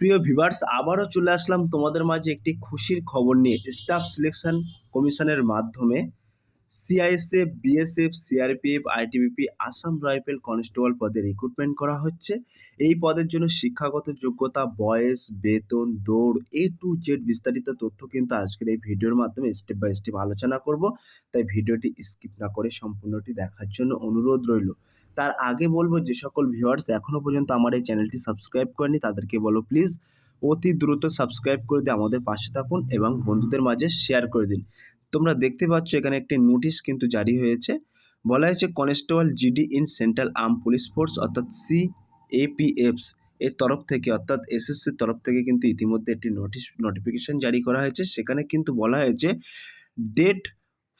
প্রিয় ভিভার্স আবারও চলে আসলাম তোমাদের মাঝে একটি খুশির খবর নিয়ে। স্টাফ সিলেকশন কমিশনের মাধ্যমে CISF BSF CRPF ITBP Assam rifle constable পদে রিক্রুটমেন্ট করা হচ্ছে। এই পদের জন্য শিক্ষাগত যোগ্যতা, বয়স, বেতন, দৌড় এ টু জেড বিস্তারিত তথ্য কিন্তু আজকের এই ভিডিওর মাধ্যমে স্টেপ বাই স্টেপ আলোচনা করব। তাই ভিডিওটি স্কিপ না করে সম্পূর্ণটি দেখার জন্য অনুরোধ রইল। তার আগে বলব, যে সকল ভিউয়ার্স এখনও পর্যন্ত আমার এই চ্যানেলটি সাবস্ক্রাইব করেনি তাদেরকে বলো প্লিজ অতি দ্রুত সাবস্ক্রাইব করে দিয়ে আমাদের পাশে থাকুন এবং বন্ধুদের মাঝে শেয়ার করে দিন। তোমরা দেখতে পাচ্ছ এখানে একটি নোটিশ কিন্তু জারি হয়েছে। বলা হয়েছে constable GD in central arm police force অর্থাৎ সি এপিএফস এর তরফ থেকে, অর্থাৎ এসএসসির তরফ থেকে কিন্তু ইতিমধ্যে একটি নোটিশ নোটিফিকেশন জারি করা হয়েছে। সেখানে কিন্তু বলা হয়েছে date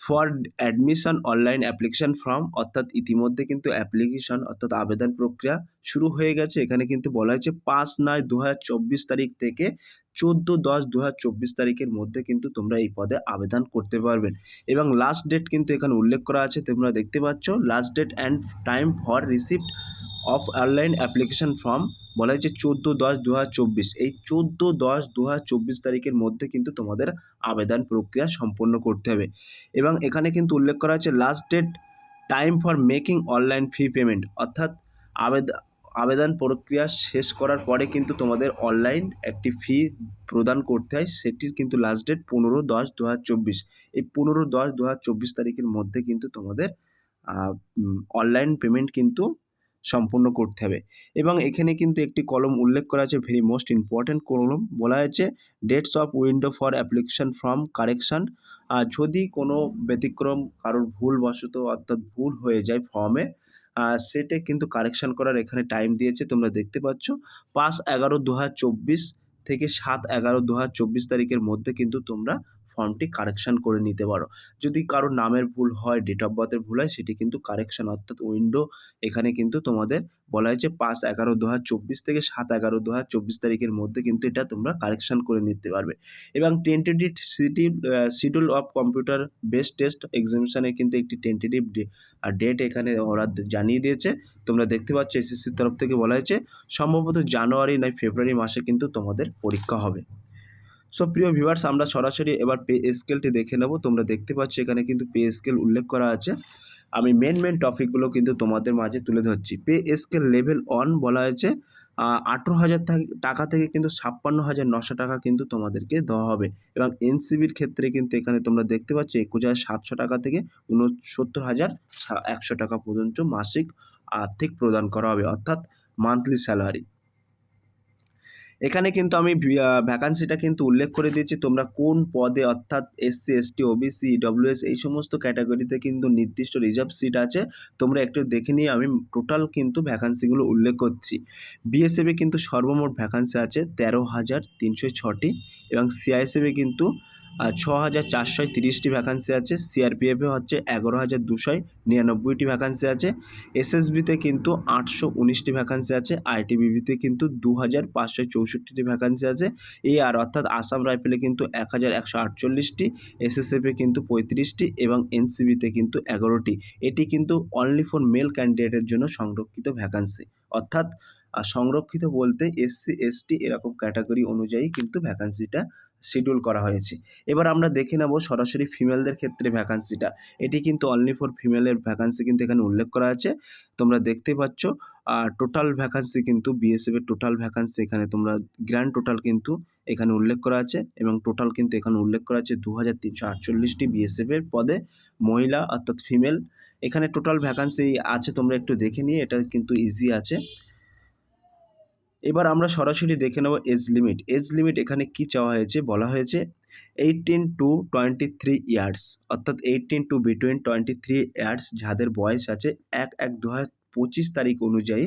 for admission online application form অর্থাৎ ইতিমধ্যে কিন্তু অ্যাপ্লিকেশন অর্থাৎ আবেদন প্রক্রিয়া শুরু হয়ে গেছে। এখানে কিন্তু বলা হয়েছে পাঁচ নয় দু তারিখ থেকে চোদ্দ দশ দু তারিখের মধ্যে কিন্তু তোমরা এই পদে আবেদন করতে পারবেন এবং লাস্ট ডেট কিন্তু এখানে উল্লেখ করা আছে, তোমরা দেখতে পাচ্ছ last date and time for receipt of online application form বলা হয়েছে চোদ্দ দশ দু এই চোদ্দ দশ দু তারিখের মধ্যে কিন্তু তোমাদের আবেদন প্রক্রিয়া সম্পন্ন করতে হবে। এবং এখানে কিন্তু উল্লেখ করা হয়েছে last date time for making online fee payment অর্থাৎ আবেদন আবেদন প্রক্রিয়া শেষ করার পরে কিন্তু তোমাদের অনলাইন একটি ফি প্রদান করতে হয়। সেটির কিন্তু লাস্ট ডেট পনেরো দশ দু এই পনেরো দশ দু তারিখের মধ্যে কিন্তু তোমাদের অনলাইন পেমেন্ট কিন্তু সম্পূর্ণ করতে হবে। এবং এখানে কিন্তু একটি কলম উল্লেখ করা আছে ভেরি মোস্ট ইম্পর্ট্যান্ট কলম। বলা হয়েছে dates of window for application form correction যদি কোনো ব্যতিক্রম কারোর ভুলবশত অর্থাৎ ভুল হয়ে যায় ফর্মে সেটা কিন্তু কারেকশান করার এখানে টাইম দিয়েছে, তোমরা দেখতে পাচ্ছ। পাঁচ এগারো দু থেকে সাত এগারো দু তারিখের মধ্যে কিন্তু তোমরা ফর্মটি কারেকশান করে নিতে পারো। যদি কারও নামের ভুল হয় ডেট অফ বার্থের ভুল হয়, সেটি কিন্তু কারেকশান অর্থাৎ উইন্ডো এখানে কিন্তু তোমাদের বলা হয়েছে পাঁচ এগারো দু থেকে সাত এগারো দু তারিখের মধ্যে কিন্তু এটা তোমরা কারেকশান করে নিতে পারবে। এবং tentative city schedule of computer based test এক্সামিশনের কিন্তু একটি টেন্টেটিভ ডেট এখানে ওরা জানিয়ে দিয়েছে। তোমরা দেখতে পাচ্ছ এসএসসির তরফ থেকে বলা হয়েছে, সম্ভবত জানুয়ারি নয়, ফেব্রুয়ারি মাসে কিন্তু তোমাদের পরীক্ষা হবে। সো প্রিয় ভিউয়ার্স আমরা সরাসরি এবার পে স্কেলটি দেখে নেব। তোমরা দেখতে পাচ্ছ এখানে কিন্তু পে স্কেল উল্লেখ করা আছে। আমি মেন মেন টপিকগুলো কিন্তু তোমাদের মাঝে তুলে ধরছি। পে স্কেল লেভেল ওয়ান বলা হয়েছে। আঠেরো হাজার টাকা থেকে কিন্তু ছাপ্পান্ন হাজার নশো টাকা কিন্তু তোমাদেরকে দেওয়া হবে। এবং এনসিবির ক্ষেত্রে কিন্তু এখানে তোমরা দেখতে পাচ্ছ একুশ হাজার সাতশো টাকা থেকে উনসত্তর হাজার একশো টাকা পর্যন্ত মাসিক আর্থিক প্রদান করা হবে। অর্থাৎ মান্থলি স্যালারি এখানে কিন্তু আমি ভ্যাকান্সিটা কিন্তু উল্লেখ করে দিয়েছি। তোমরা কোন পদে, অর্থাৎ এসসি এসটি ওবিসি ডব্লিউএস এই সমস্ত ক্যাটাগরিতে কিন্তু নির্দিষ্ট রিজার্ভ সিট আছে। তোমরা একটু দেখে নিয়ে আমি টোটাল কিন্তু ভ্যাকান্সিগুলো উল্লেখ করছি। বিএসএফে কিন্তু সর্বমোট ভ্যাকান্সি আছে তেরো হাজার তিনশো ছটি এবং সিআইএসএফে কিন্তু ছ হাজার চারশো তিরিশটি ভ্যাকান্সি আছে। সিআরপিএফে হচ্ছে এগারো হাজার দুশো নিরানব্বইটি ভ্যাকান্সি আছে। এসএসবিতে কিন্তু আটশো উনিশটি ভ্যাকান্সি আছে। আইটিবিবিতে কিন্তু দু হাজার পাঁচশো চৌষট্টিটি ভ্যাকান্সি আছে। এই আর অর্থাৎ আসাম রাইফেলে কিন্তু এক হাজার একশো আটচল্লিশটি এসএসএফে কিন্তু পঁয়ত্রিশটি এবং এনসিবিতে কিন্তু এগারোটি। এটি কিন্তু অনলি ফর মেল ক্যান্ডিডেটের জন্য সংরক্ষিত ভ্যাকান্সি অর্থাৎ সংরক্ষিত বলতে এসসি এসটি এরকম ক্যাটাগরি অনুযায়ী কিন্তু ভ্যাকান্সিটা শিডিউল করা হয়েছে। এবার আমরা দেখে নেব সরাসরি ফিমেলদের ক্ষেত্রে ভ্যাকান্সিটা এটি কিন্তু অনলি ফর ফিমেলের ভ্যাকান্সি কিন্তু এখানে উল্লেখ করা আছে। তোমরা দেখতে পাচ্ছ আর টোটাল ভ্যাকান্সি কিন্তু বিএসএফের টোটাল ভ্যাকান্সি এখানে তোমরা গ্র্যান্ড টোটাল কিন্তু এখানে উল্লেখ করা আছে এবং টোটাল কিন্তু এখানে উল্লেখ করা আছে দু হাজার তিনশো আটচল্লিশটি বিএসএফের পদে মহিলা অর্থাৎ ফিমেল এখানে টোটাল ভ্যাকান্সি আছে তোমরা একটু দেখে নিয়ে, এটা কিন্তু ইজি আছে। এবার আমরা সরাসরি দেখে নেব এজ লিমিট। এজ লিমিট এখানে কি চাওয়া হয়েছে? বলা হয়েছে eighteen to twenty three years অর্থাৎ eighteen to between twenty three years যাদের বয়স আছে এক এক দু পঁচিশ তারিখ অনুযায়ী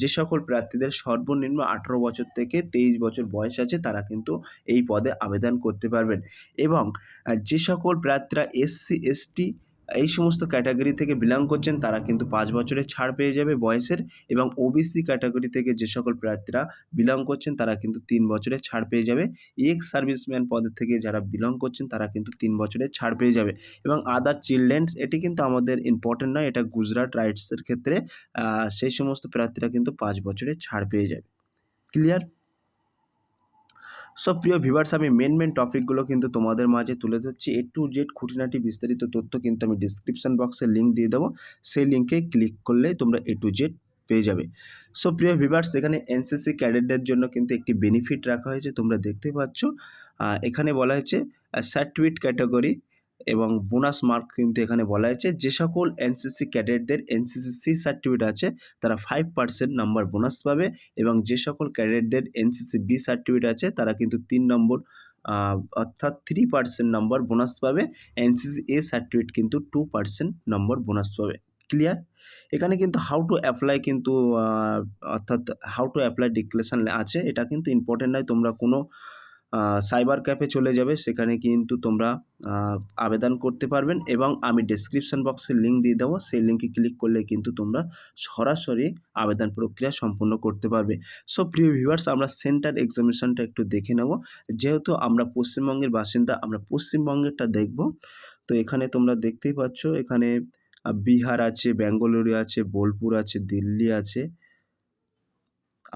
যে সকল প্রার্থীদের সর্বনিম্ন আঠেরো বছর থেকে তেইশ বছর বয়স আছে তারা কিন্তু এই পদে আবেদন করতে পারবেন। এবং যে সকল প্রার্থীরা এসসি, এসটি এই সমস্ত ক্যাটাগরি থেকে বিলং করছেন, তারা কিন্তু পাঁচ বছরের ছাড় পেয়ে যাবে বয়সের এবং ওবিসি ক্যাটাগরি থেকে যে সকল প্রার্থীরা বিলং করছেন, তারা কিন্তু তিন বছরের ছাড় পেয়ে যাবে। এক্স সার্ভিসম্যান পদের থেকে যারা বিলং করছেন, তারা কিন্তু তিন বছরের ছাড় পেয়ে যাবে। এবং আদার চিলড্রেন্স এটি কিন্তু আমাদের ইম্পর্টেন্ট নয়, এটা গুজরাট রাইটসের ক্ষেত্রে সেই সমস্ত প্রার্থীরা কিন্তু পাঁচ বছরের ছাড় পেয়ে যাবে। ক্লিয়ার সো প্রিয় ভিভার্স আমি মেন মেন টপিকগুলো কিন্তু তোমাদের মাঝে তুলে ধরছি। এ টু জেড খুঁটিনাটি বিস্তারিত তথ্য কিন্তু আমি ডিসক্রিপশান বক্সে লিঙ্ক দিয়ে দেবো। সেই লিঙ্কে ক্লিক করলে তোমরা এ টু জেড পেয়ে যাবে। সো প্রিয় ভিভার্স এখানে এনসিসি ক্যাডেটদের জন্য কিন্তু একটি বেনিফিট রাখা হয়েছে, তোমরা দেখতে পাচ্ছ। এখানে বলা হয়েছে সার্টিফিট ক্যাটাগরি এবং বোনাস মার্ক কিন্তু এখানে বলা হয়েছে, যে সকল এনসিসি ক্যাডেটদের, এনসিসি সি সার্টিফিকেট আছে, তারা ফাইভ পার্সেন্ট নাম্বার বোনাস পাবে এবং যে সকল ক্যাডেটদের এনসিসি বি সার্টিফিকেট আছে, তারা কিন্তু তিন নম্বর অর্থাৎ থ্রি পার্সেন্ট নম্বর বোনাস পাবে, এনসিসি এ সার্টিফিকেট কিন্তু টু পার্সেন্ট নম্বর বোনাস পাবে। ক্লিয়ার এখানে কিন্তু হাউ টু অ্যাপ্লাই কিন্তু অর্থাৎ হাউ টু অ্যাপ্লাই ডিক্লেশন আছে, এটা কিন্তু ইম্পর্টেন্ট নয়, তোমরা কোনো সাইবার ক্যাফে চলে যাবে। সেখানে কিন্তু তোমরা আবেদন করতে পারবেন এবং আমি ডেসক্রিপশন বক্সে লিঙ্ক দিয়ে দেবো। সেই লিঙ্কে ক্লিক করলে কিন্তু তোমরা সরাসরি আবেদন প্রক্রিয়া সম্পূর্ণ করতে পারবে। সো প্রিয় ভিউয়ার্স আমরা সেন্টার এক্সামিনেশনটা একটু দেখে নেব। যেহেতু আমরা পশ্চিমবঙ্গের বাসিন্দা, আমরা পশ্চিমবঙ্গেরটা দেখব। তো এখানে তোমরা দেখতেই পাচ্ছ, এখানে বিহার আছে বেঙ্গালুরু আছে, বোলপুর আছে, দিল্লি আছে।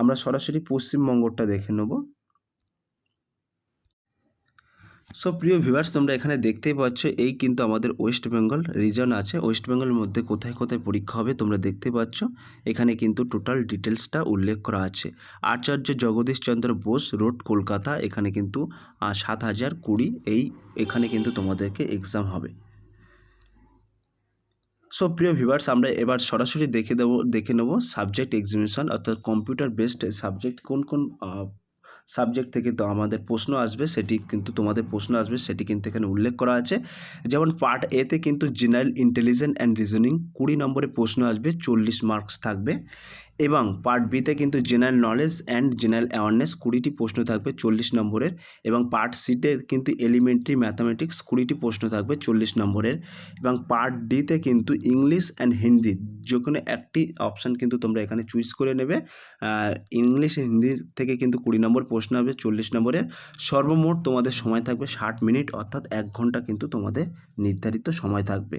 আমরা সরাসরি পশ্চিমবঙ্গটা দেখে নেব। সো প্রিয় ভিউয়ার্স তোমরা এখানে দেখতেই পাচ্ছ, এই কিন্তু আমাদের ওয়েস্ট বেঙ্গল রিজন আছে। ওয়েস্ট বেঙ্গলের মধ্যে কোথায় কোথায় পরীক্ষা হবে তোমরা দেখতে পাচ্ছ। এখানে কিন্তু টোটাল ডিটেলসটা উল্লেখ করা আছে। আচার্য জগদীশ চন্দ্র বোস রোড কলকাতা, এখানে কিন্তু সাত হাজার কুড়ি, এই, এখানে কিন্তু তোমাদেরকে এক্সাম হবে। সো প্রিয় ভিউয়ার্স আমরা এবার সরাসরি দেখে দেবো, দেখে নেব সাবজেক্ট এক্সামিনেশন অর্থাৎ কম্পিউটার বেসড সাবজেক্ট কোন কোন সাবজেক্ট থেকে তো আমাদের প্রশ্ন আসবে, সেটি কিন্তু তোমাদের প্রশ্ন আসবে, সেটি কিন্তু এখানে উল্লেখ করা আছে। যেমন পার্ট এতে কিন্তু জেনারেল ইন্টেলিজেন্ট অ্যান্ড রিজনিং কুড়ি নম্বরে প্রশ্ন আসবে, চল্লিশ মার্কস থাকবে। এবং পার্ট বিতে কিন্তু general knowledge and general awareness কুড়িটি প্রশ্ন থাকবে চল্লিশ নম্বরের এবং পার্ট সিতে কিন্তু এলিমেন্টারি ম্যাথামেটিক্স কুড়িটি প্রশ্ন থাকবে চল্লিশ নম্বরের এবং পার্ট ডিতে কিন্তু ইংলিশ অ্যান্ড হিন্দি যে কোনো একটি অপশান কিন্তু তোমরা এখানে চুজ করে নেবে। ইংলিশ হিন্দি থেকে কিন্তু কুড়ি নম্বর প্রশ্ন হবে চল্লিশ নম্বরের। সর্বমোট তোমাদের সময় থাকবে ষাট মিনিট অর্থাৎ এক ঘণ্টা কিন্তু তোমাদের নির্ধারিত সময় থাকবে।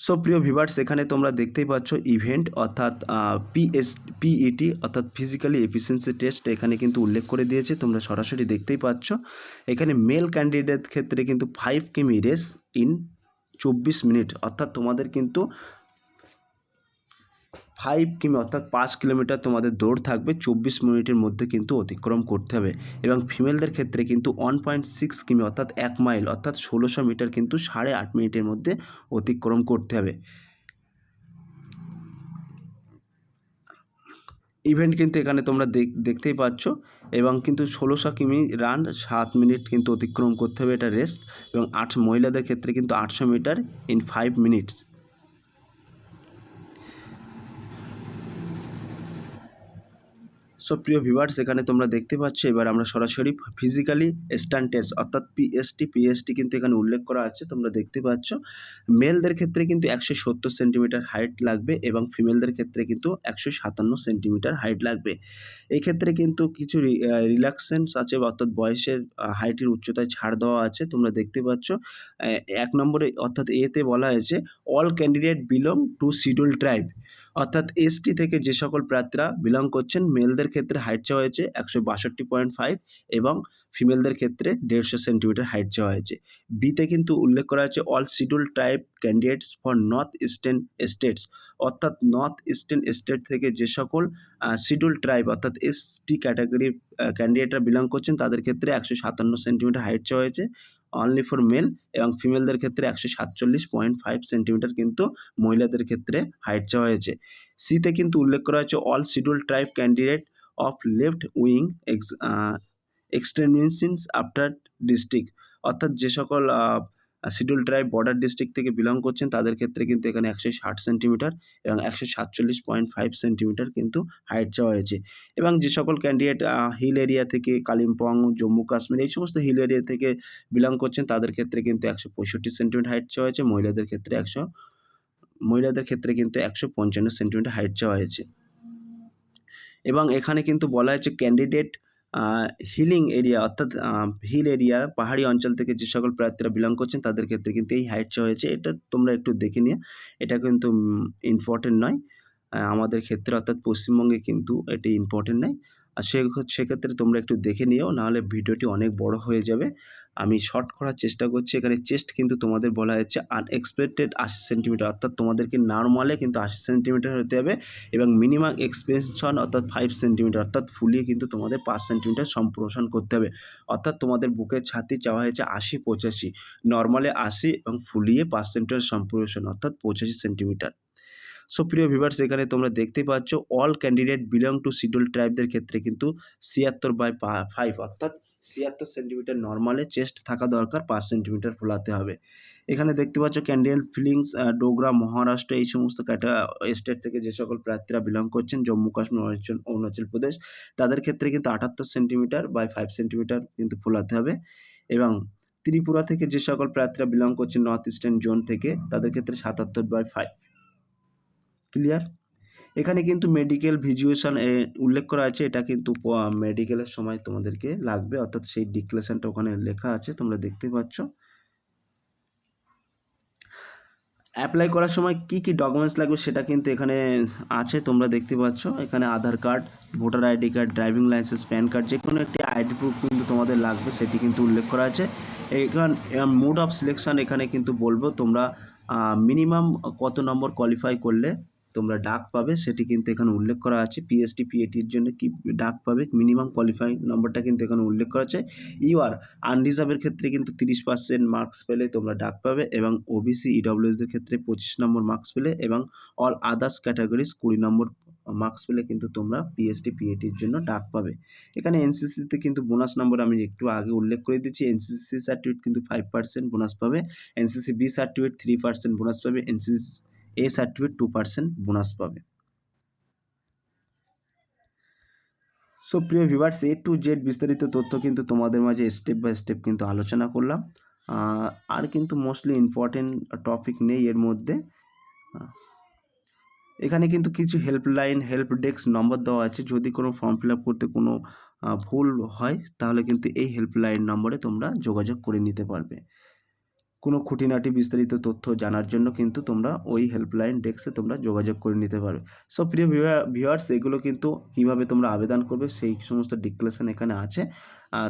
সো প্রিয় ভিভার্স এখানে তোমরা দেখতেই পাচ্ছ ইভেন্ট অর্থাৎ পিএস পিইটি অর্থাৎ ফিজিক্যালি এফিসিয়েন্সি টেস্ট এখানে কিন্তু উল্লেখ করে দিয়েছে। তোমরা সরাসরি দেখতেই পাচ্ছ। এখানে মেল ক্যান্ডিডেট ক্ষেত্রে কিন্তু ফাইভ কিমি রেস ইন চব্বিশ মিনিট অর্থাৎ তোমাদের কিন্তু ফাইভ কিমি অর্থাৎ পাঁচ কিলোমিটার তোমাদের দৌড় থাকবে, চব্বিশ মিনিটের মধ্যে কিন্তু অতিক্রম করতে হবে। এবং ফিমেলদের ক্ষেত্রে কিন্তু ওয়ান পয়েন্ট সিক্স কিমি অর্থাৎ এক মাইল অর্থাৎ ষোলোশো মিটার কিন্তু সাড়ে আট মিনিটের মধ্যে অতিক্রম করতে হবে। ইভেন্ট কিন্তু এখানে তোমরা দেখ- দেখতেই পাচ্ছ। এবং কিন্তু ষোলোশো কিমি রান, সাত মিনিট কিন্তু অতিক্রম করতে হবে এটা রেস্ট। এবং আট মহিলাদের ক্ষেত্রে কিন্তু আটশো metre in five minutes. So প্রিয় ভিভার্স এখানে তোমরা দেখতে পাচ্ছ, এবার আমরা সরাসরি ফিজিক্যালি স্ট্যান্ড টেস্ট অর্থাৎ পিএসটি পিএসটি কিন্তু এখানে উল্লেখ করা আছে, তোমরা দেখতে পাচ্ছ। মেলদের ক্ষেত্রে কিন্তু একশো সত্তর সেন্টিমিটার হাইট লাগবে এবং ফিমেলদের ক্ষেত্রে কিন্তু একশো সাতান্ন সেন্টিমিটার হাইট লাগবে। এই ক্ষেত্রে কিন্তু কিছু রিল্যাক্সেন্স আছে অর্থাৎ বয়সের হাইটের উচ্চতায় ছাড় দেওয়া আছে, তোমরা দেখতে পাচ্ছ। এক নম্বরে অর্থাৎ এতে বলা হয়েছে all candidate belong to schedule tribe অর্থাৎ এসটি থেকে যে সকল প্রার্থীরা বিলং করছেন মেলদের ক্ষেত্রে হাইট চাওয়া হয়েছে একশো বাষট্টি পয়েন্ট ফাইভ এবং ফিমেলদের ক্ষেত্রে দেড়শো সেন্টিমিটার হাইট চাওয়া হয়েছে। বিতে কিন্তু উল্লেখ করা হয়েছে all schedule tribe candidates for north eastern states অর্থাৎ নর্থ ইস্টার্ন স্টেট থেকে যে সকল শিডিউল ট্রাইব অর্থাৎ এসটি ক্যাটাগরির ক্যান্ডিডেটরা বিলং করছেন, তাদের ক্ষেত্রে একশো সাতান্ন সেন্টিমিটার হাইট চাওয়া হয়েছে। অনলি ফর মেল এবং ফিমেলদের ক্ষেত্রে একশো সাতচল্লিশ পয়েন্ট ফাইভ সেন্টিমিটার কিন্তু মহিলাদের ক্ষেত্রে হাইট চাওয়া হয়েছে। সিতে কিন্তু উল্লেখ করা হয়েছে all schedule tribe candidate of left wing ex extensions after district অর্থাৎ যে সকল শিডিউল ট্রাইব বর্ডার ডিস্ট্রিক্ট থেকে বিলং করছেন, তাদের ক্ষেত্রে কিন্তু এখানে একশো ষাট সেন্টিমিটার এবং একশো সাতচল্লিশ পয়েন্ট ফাইভ সেন্টিমিটার কিন্তু হাইট চাওয়া হয়েছে। এবং যে সকল ক্যান্ডিডেট হিল এরিয়া থেকে কালিম্পং, জম্মু কাশ্মীর এই সমস্ত হিল এরিয়া থেকে বিলং করছেন, তাদের ক্ষেত্রে কিন্তু একশো পঁয়ষট্টি সেন্টিমিটার হাইট চাওয়া হয়েছে, মহিলাদের ক্ষেত্রে একশো, মহিলাদের ক্ষেত্রে কিন্তু একশো পঞ্চান্ন সেন্টিমিটার হাইট চাওয়া হয়েছে। এবং এখানে কিন্তু বলা হয়েছে ক্যান্ডিডেট হিলিং এরিয়া, অর্থাৎ হিল এরিয়া, পাহাড়ি অঞ্চল থেকে যে সকল প্রার্থীরা বিলং করছেন, তাদের ক্ষেত্রে কিন্তু এই হাইট চাওয়া হয়েছে। এটা তোমরা একটু দেখে নিয়ে এটা কিন্তু ইম্পর্টেন্ট নয়। আমাদের ক্ষেত্রে, অর্থাৎ পশ্চিমবঙ্গে কিন্তু এটি ইম্পর্টেন্ট নয়। আর সে সেক্ষেত্রে তোমরা একটু দেখে নিও, নাহলে ভিডিওটি অনেক বড় হয়ে যাবে। আমি শর্ট করার চেষ্টা করছি, এখানে চেস্ট কিন্তু তোমাদের বলা হয়েছে আনএক্সপেক্টেড আশি সেন্টিমিটার অর্থাৎ তোমাদেরকে নর্মালে কিন্তু আশি সেন্টিমিটার হতে হবে এবং মিনিমাম এক্সপেনশন অর্থাৎ ফাইভ সেন্টিমিটার অর্থাৎ ফুলিয়ে কিন্তু তোমাদের পাঁচ সেন্টিমিটার সম্প্রসারণ করতে হবে। অর্থাৎ তোমাদের বুকের ছাতি চাওয়া হয়েছে আশি, পঁচাশি নর্মালে আশি এবং ফুলিয়ে পাঁচ সেন্টিমিটার সম্প্রসারণ, অর্থাৎ পঁচাশি সেন্টিমিটার সো প্রিয় ভিভার্স এখানে তোমরা দেখতে পাচ্ছ all candidate belong to schedule ট্রাইবদের ক্ষেত্রে কিন্তু ছিয়াত্তর বাই ফাইভ অর্থাৎ ছিয়াত্তর সেন্টিমিটার নর্মালে চেস্ট থাকা দরকার, পাঁচ সেন্টিমিটার ফোলাতে হবে। এখানে দেখতে পাচ্ছ ক্যান্ডিডেট ফিলিংস ডোগরা, মহারাষ্ট্র, এই সমস্ত ক্যাটা স্টেট থেকে যে সকল প্রার্থীরা বিলং করছেন, জম্মু, কাশ্মীর, অরুণাচল অরুণাচল প্রদেশ, তাদের ক্ষেত্রে কিন্তু আটাত্তর সেন্টিমিটার বাই ফাইভ সেন্টিমিটার কিন্তু ফোলাতে হবে। এবং ত্রিপুরা থেকে যে সকল প্রার্থীরা বিলং করছেন নর্থ ইস্টার্ন জোন থেকে, তাদের ক্ষেত্রে সাতাত্তর বাই ফাইভ ক্লিয়ার এখানে কিন্তু মেডিকেল ভিজুয়েশন উল্লেখ করা আছে, এটা কিন্তু মেডিকেলের সময় তোমাদেরকে লাগবে, অর্থাৎ সেই ডিক্লেশনটা ওখানে লেখা আছে, তোমরা দেখতে পাচ্ছ। অ্যাপ্লাই করার সময় কি কি ডকুমেন্টস লাগবে সেটা কিন্তু এখানে আছে, তোমরা দেখতে পাচ্ছ। এখানে Aadhaar card, voter ID card driving licence PAN card যে কোনো একটি আইডি প্রুফ কিন্তু তোমাদের লাগবে, সেটি কিন্তু উল্লেখ করা আছে। এখান মোড অফ সিলেকশন এখানে কিন্তু বলব, তোমরা মিনিমাম কত নম্বর কোয়ালিফাই করলে তোমরা ডাক পাবে, সেটি কিন্তু এখানে উল্লেখ করা আছে। পিএসটি পিএটির জন্য কি ডাক পাবে? মিনিমাম কোয়ালিফাই নম্বরটা কিন্তু এখানে উল্লেখ করা আছে। ইউআর আনরিজার্ভের ক্ষেত্রে কিন্তু তিরিশ পার্সেন্ট মার্কস পেলে তোমরা ডাক পাবে এবং ওবিসি ইডব্লিউএসদের ক্ষেত্রে পঁচিশ নম্বর মার্কস পেলে এবং অল আদার্স ক্যাটাগরিজ কুড়ি নম্বর মার্কস পেলে কিন্তু তোমরা পিএসটি পিএটির জন্য ডাক পাবে। এখানে এনসিসিতে কিন্তু বোনাস নম্বর আমি একটু আগে উল্লেখ করে দিচ্ছি। এনসিসি সার্টিফিকেট কিন্তু ফাইভ পার্সেন্ট বোনাস পাবে। NCC B certificate three percent bonus পাবে। NCC A certificate two percent bonus পাবে। সো প্রিয় ভিভার্স এ টু জেড বিস্তারিত তথ্য কিন্তু তোমাদের মাঝে স্টেপ বাই স্টেপ কিন্তু আলোচনা করলাম। আর কিন্তু মোস্টলি ইম্পর্টেন্ট টপিক নেই এর মধ্যে। এখানে কিন্তু কিছু হেল্পলাইন হেল্প ডেস্ক নম্বর দেওয়া আছে। যদি কোনো ফর্ম ফিল করতে কোনো ভুল হয়, তাহলে কিন্তু এই হেল্পলাইন নম্বরে তোমরা যোগাযোগ করে নিতে পারবে। কোনো খুঁটিনাটি বিস্তারিত তথ্য জানার জন্য কিন্তু তোমরা ওই হেল্পলাইন ডেস্কে তোমরা যোগাযোগ করে নিতে পারবে সো প্রিয় ভিউয়ার্স এগুলো কিন্তু কীভাবে তোমরা আবেদন করবে সেই সমস্ত ডিক্লেশন এখানে আছে।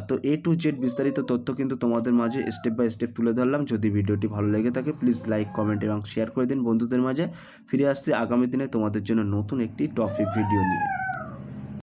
তো এ টু জেড বিস্তারিত তথ্য কিন্তু তোমাদের মাঝে স্টেপ বাই স্টেপ তুলে ধরলাম। যদি ভিডিওটি ভালো লেগে থাকে প্লিজ লাইক কমেন্ট এবং শেয়ার করে দিন বন্ধুদের মাঝে। ফিরে আসছি আগামী দিনে তোমাদের জন্য নতুন একটি টপিক ভিডিও নিয়ে।